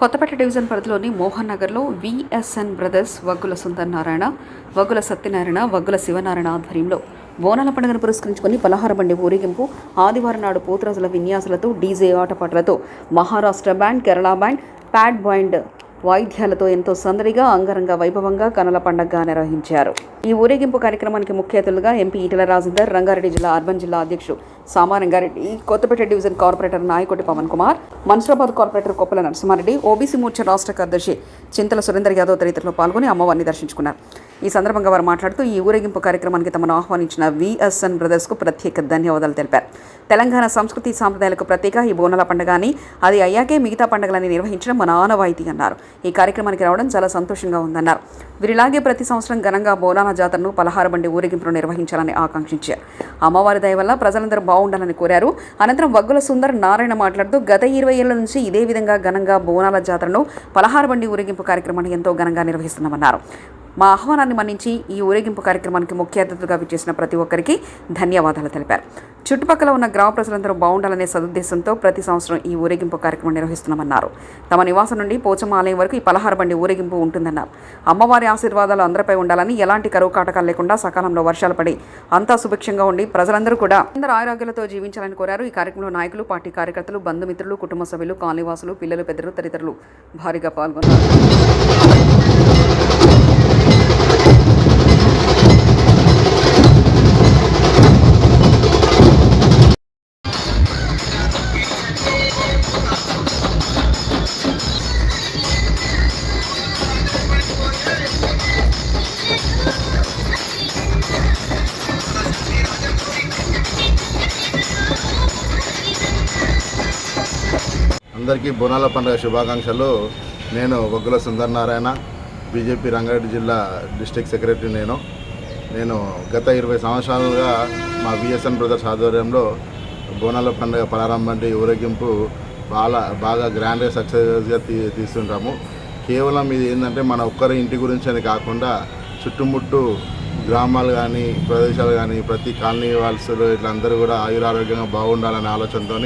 Kothapeta division పరిధిలోని మోహన్ నగర్లో VSN brothers Vaggula Sundar Narayana Vaggula Satyanarayana Vaggula Sivanarayana ఆధ్వర్యంలో బోనాల పండుగను పురస్కరించుకొని పలహార బండి ఊరేగింపు ఆదివారం నాడు పోతురాజుల విన్యాసాలతో డీజే ఆటపాటలతో Maharashtra band Kerala band pad band వాయిద్యాలతో ఎంతో సందడిగా అంగరంగ వైభవంగా కనుల పండగగా నిర్వహించారు. ఈ ఊరేగింపు కార్యక్రమానికి ముఖ్య అతిథులుగా ఎంపీ ఈటల రాజేందర్ రంగారెడ్డి జిల్లా అర్బన్ జిల్లా అధ్యక్షుడు సామారంగారెడ్డి కొత్తపేట డివిజన్ కార్పొరేటర్ నాయకుడి పవన్ కుమార్ మన్సూరాబాద్ కార్పొరేటర్ కొప్పల నరసింహారెడ్డి ఓబీసీ మోర్చా రాష్ట్ర కార్యదర్శి చింతల సురేందర్ యాదవ్ తదితరులు పాల్గొని అమ్మవారిని దర్శించుకున్నారు. ఈ సందర్భంగా వారు మాట్లాడుతూ ఈ ఊరేగింపు కార్యక్రమానికి తమను ఆహ్వానించిన విఎస్ఎన్ బ్రదర్స్కు ప్రత్యేక ధన్యవాదాలు తెలిపారు. తెలంగాణ సంస్కృతి సాంప్రదాయాలకు ప్రత్యేక ఈ బోనాల పండుగ అని అది అయ్యాకే మిగతా పండుగలని నిర్వహించడం మన ఆనవాయితీ అన్నారు. ఈ కార్యక్రమానికి రావడం చాలా సంతోషంగా ఉందన్నారు. వీరిలాగే ప్రతి సంవత్సరం ఘనంగా బోనాల జాతరను పలహార బండి ఊరేగింపును నిర్వహించాలని ఆకాంక్షించారు. అమ్మవారి దయ వల్ల ప్రజలందరూ బాగుండాలని కోరారు. అనంతరం వగ్గుల సుందర్ నారాయణ మాట్లాడుతూ గత ఇరవై ఏళ్ళ నుంచి ఇదే విధంగా ఘనంగా బోనాల జాతరను పలహార బండి ఊరేగింపు కార్యక్రమాన్ని ఎంతో ఘనంగా నిర్వహిస్తున్నామన్నారు. మా ఆహ్వానాన్ని మన్నించి ఈ ఊరేగింపు కార్యక్రమానికి ముఖ్య అతిథిగా విచ్చేసిన ప్రతి ఒక్కరికి ధన్యవాదాలు తెలిపారు. చుట్టుపక్కల ఉన్న గ్రామ ప్రజలందరూ బాగుండాలనే సదుద్దేశంతో ప్రతి సంవత్సరం ఈ ఊరేగింపు కార్యక్రమం నిర్వహిస్తున్నామన్నారు. తమ నివాసం నుండి పోచమ్మ ఆలయం వరకు ఈ పలహార బండి ఊరేగింపు ఉంటుందన్నారు. అమ్మవారి ఆశీర్వాదాలు అందరిపై ఉండాలని ఎలాంటి కరువు కాటకాలు లేకుండా సకాలంలో వర్షాలు పడి అంతా సుభిక్షంగా ఉండి ప్రజలందరూ కూడా అందరూ ఆరోగ్యాలతో జీవించాలని కోరారు. ఈ కార్యక్రమంలో నాయకులు పార్టీ కార్యకర్తలు బంధుమిత్రులు కుటుంబ సభ్యులు కాలనీవాసులు పిల్లలు పెద్దలు తదితరులు భారీగా పాల్గొన్నారు. అందరికీ బోనాల పండుగ శుభాకాంక్షలు. నేను వగ్గుల సుందర్ నారాయణ బీజేపీ రంగారెడ్డి జిల్లా డిస్ట్రిక్ట్ సెక్రటరీ నేను. నేను గత ఇరవై సంవత్సరాలుగా మా విఎస్ఎన్ బ్రదర్స్ ఆధ్వర్యంలో బోనాల పండుగ ప్రారంభం ఊరేగింపు బాగా బాగా గ్రాండ్గా సక్సెస్గా తీ తీస్తుంటాము. కేవలం ఇది ఏంటంటే మన ఒక్కరి ఇంటి గురించి అని కాకుండా చుట్టుముట్టు గ్రామాలు కానీ ప్రదేశాలు కానీ ప్రతి కాలనీ వాల్సులు ఇట్లా అందరూ కూడా ఆయురారోగ్యంగా బాగుండాలనే ఆలోచనతో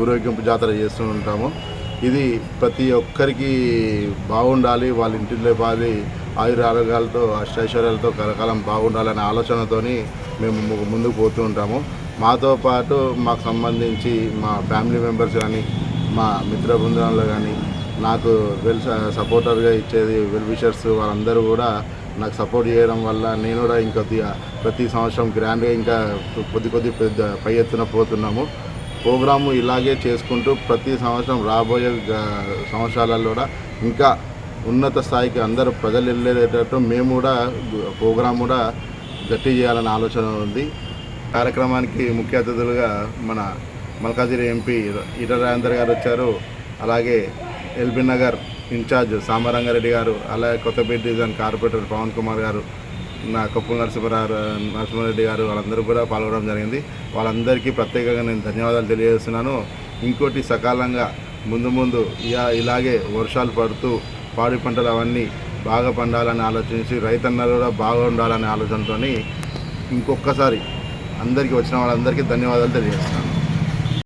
ఊరేగింపు జాతర చేస్తూ ఉంటాము. ఇది ప్రతి ఒక్కరికి బాగుండాలి వాళ్ళ ఇంటిలో పాది ఆయుర ఆరోగ్యాలతో అష్టైశ్వర్యాలతో కలకాలం బాగుండాలనే ఆలోచనతోని మేము ముందుకు పోతూ ఉంటాము. మాతో పాటు మాకు సంబంధించి మా ఫ్యామిలీ మెంబర్స్ కానీ మా మిత్ర బృందాలు కానీ నాకు వెల్ సపోర్టర్గా ఇచ్చేది వెల్విషర్స్ వాళ్ళందరూ కూడా నాకు సపోర్ట్ చేయడం వల్ల నేను కూడా ఇంకొద్దిగా ప్రతి సంవత్సరం గ్రాండ్గా ఇంకా కొద్ది కొద్ది పెద్ద పై ఎత్తున పోతున్నాము. ప్రోగ్రాము ఇలాగే చేసుకుంటూ ప్రతి సంవత్సరం రాబోయే సంవత్సరాలలో కూడా ఇంకా ఉన్నత స్థాయికి అందరూ ప్రజలు వెళ్ళేటట్టు మేము కూడా ప్రోగ్రాం కూడా గట్టి చేయాలనే ఆలోచన ఉంది. కార్యక్రమానికి ముఖ్య అతిథులుగా మన మల్కాజిరి ఎంపీ ఈటల రాజేందర్ గారు వచ్చారు. అలాగే ఎల్బీ నగర్ ఇన్ఛార్జ్ సామరంగారెడ్డి గారు అలాగే కొత్తపేట డివిజన్ కార్పొరేటర్ పవన్ కుమార్ గారు నా కొప్పుల నరసింహరావు నరసింహారెడ్డి గారు వాళ్ళందరూ కూడా పాల్గొనడం జరిగింది. వాళ్ళందరికీ ప్రత్యేకంగా నేను ధన్యవాదాలు తెలియజేస్తున్నాను. ఇంకోటి సకాలంగా ముందు ముందు ఇలా ఇలాగే వర్షాలు పడుతూ పాడి పంటలు అవన్నీ బాగా పండాలని ఆలోచించి రైతన్నలు కూడా బాగా ఉండాలనే ఆలోచనతో ఇంకొకసారి అందరికీ వచ్చిన వాళ్ళందరికీ ధన్యవాదాలు తెలియజేస్తున్నాను.